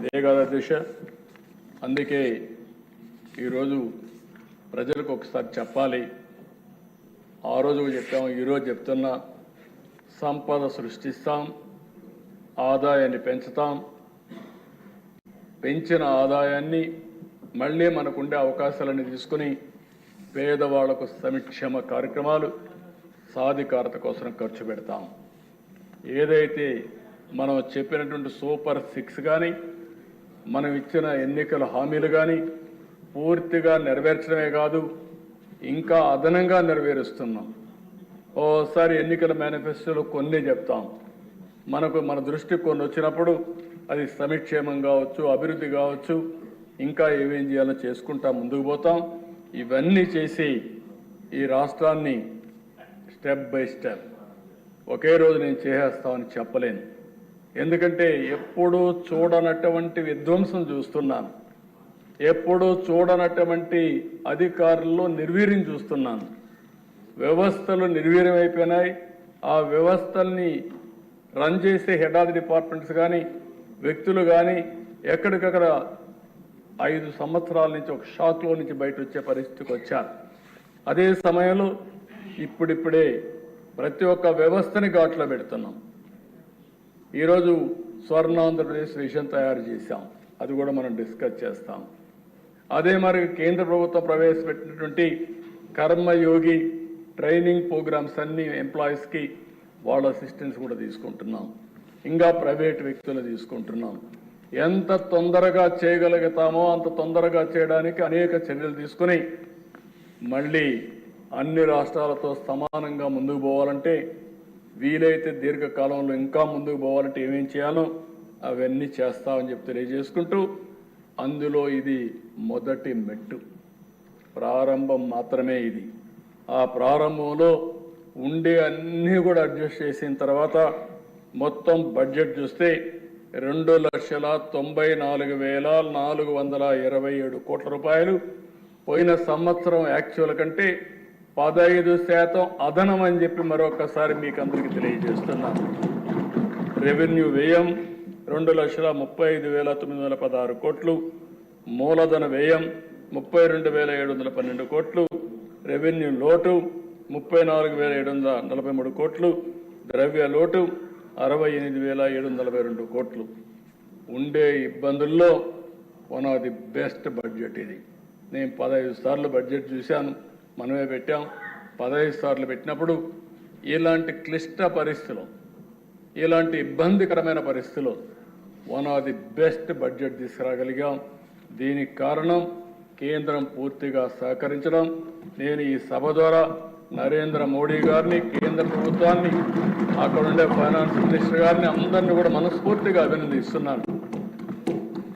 ఇదే కాదు అధ్యక్ష అందుకే ఈరోజు ప్రజలకు ఒకసారి చెప్పాలి. ఆ రోజు చెప్పాం ఈరోజు చెప్తున్నా సంపద సృష్టిస్తాం ఆదాయాన్ని పెంచుతాం. పెంచిన ఆదాయాన్ని మళ్ళీ మనకుండే అవకాశాలను తీసుకుని పేదవాళ్ళకు సంక్షేమ కార్యక్రమాలు సాధికారత కోసం ఖర్చు పెడతాం. ఏదైతే మనం చెప్పినటువంటి సూపర్ సిక్స్ కానీ మనం ఇచ్చిన ఎన్నికల హామీలు కానీ పూర్తిగా నెరవేర్చడమే కాదు ఇంకా అదనంగా నెరవేరుస్తున్నాం. ఓసారి ఎన్నికల మేనిఫెస్టోలో కొన్ని చెప్తాం. మనకు మన దృష్టి కొన్ని వచ్చినప్పుడు అది సమిక్షేమం కావచ్చు అభివృద్ధి కావచ్చు ఇంకా ఏమేం చేయాలో చేసుకుంటా ముందుకు పోతాం. ఇవన్నీ చేసి ఈ రాష్ట్రాన్ని స్టెప్ బై స్టెప్ ఒకే రోజు నేను చేసేస్తామని చెప్పలేను. ఎందుకంటే ఎప్పుడూ చూడనటువంటి విధ్వంసం చూస్తున్నాను. ఎప్పుడూ చూడనటువంటి అధికారుల్లో నిర్వీర్యం చూస్తున్నాను. వ్యవస్థలు నిర్వీర్యమైపోయినాయి. ఆ వ్యవస్థల్ని రన్ చేసే హెడ్ ఆఫ్ డిపార్ట్మెంట్స్ కానీ వ్యక్తులు కానీ ఎక్కడికక్కడ ఐదు సంవత్సరాల నుంచి ఒక షాక్లో నుంచి బయట వచ్చే పరిస్థితికి వచ్చారు. అదే సమయంలో ఇప్పుడిప్పుడే ప్రతి ఒక్క వ్యవస్థని ఘాట్లో పెడుతున్నాం. ఈరోజు స్వర్ణ ఆంధ్రప్రదేశ్ విషయం తయారు చేశాం. అది కూడా మనం డిస్కస్ చేస్తాం. అదే మరి కేంద్ర ప్రభుత్వం ప్రవేశపెట్టినటువంటి కర్మయోగి ట్రైనింగ్ ప్రోగ్రామ్స్ అన్ని ఎంప్లాయీస్కి వాళ్ళ అసిస్టెన్స్ కూడా తీసుకుంటున్నాం. ఇంకా ప్రైవేట్ వ్యక్తులు తీసుకుంటున్నాం. ఎంత తొందరగా చేయగలుగుతామో అంత తొందరగా చేయడానికి అనేక చర్యలు తీసుకుని మళ్ళీ అన్ని రాష్ట్రాలతో సమానంగా ముందుకు పోవాలంటే వీలైతే దీర్ఘకాలంలో ఇంకా ముందుకు పోవాలంటే ఏమేం చేయాలో అవన్నీ చేస్తామని చెప్పి తెలియజేసుకుంటూ అందులో ఇది మొదటి మెట్టు. ప్రారంభం మాత్రమే ఇది. ఆ ప్రారంభంలో ఉండే అన్నీ కూడా అడ్జస్ట్ చేసిన తర్వాత మొత్తం బడ్జెట్ చూస్తే రెండు లక్షల తొంభై నాలుగు వేల నాలుగు వందల ఇరవై ఏడు కోట్ల రూపాయలు. పోయిన సంవత్సరం యాక్చువల్ కంటే పదహైదు శాతం అదనం అని చెప్పి మరొకసారి మీకు అందరికీ తెలియజేస్తున్నాను. రెవెన్యూ వ్యయం రెండు లక్షల ముప్పై ఐదు వేల తొమ్మిది వందల పదహారు కోట్లు. మూలధన వ్యయం ముప్పై రెండు వేల ఏడు వందల పన్నెండు కోట్లు. రెవెన్యూ లోటు ముప్పై నాలుగు వేల ఏడు వందల నలభై మూడు కోట్లు. ద్రవ్య లోటు అరవై ఎనిమిది వేల ఏడు వందల నలభై రెండు కోట్లు. ఉండే ఇబ్బందుల్లో one of the best budget ఇది. నేను పదహైదు సార్లు బడ్జెట్ చూశాను. మనమే పెట్టాం. పదహైదు సార్లు పెట్టినప్పుడు ఇలాంటి క్లిష్ట పరిస్థితులు ఇలాంటి ఇబ్బందికరమైన పరిస్థితులు one of the best budget తీసుకురాగలిగాం. దీనికి కారణం కేంద్రం పూర్తిగా సహకరించడం. నేను ఈ సభ ద్వారా నరేంద్ర మోడీ గారిని కేంద్ర ప్రభుత్వాన్ని అక్కడ ఉండే ఫైనాన్స్ మినిస్టర్ గారిని అందరినీ కూడా మనస్ఫూర్తిగా అభినందిస్తున్నాను.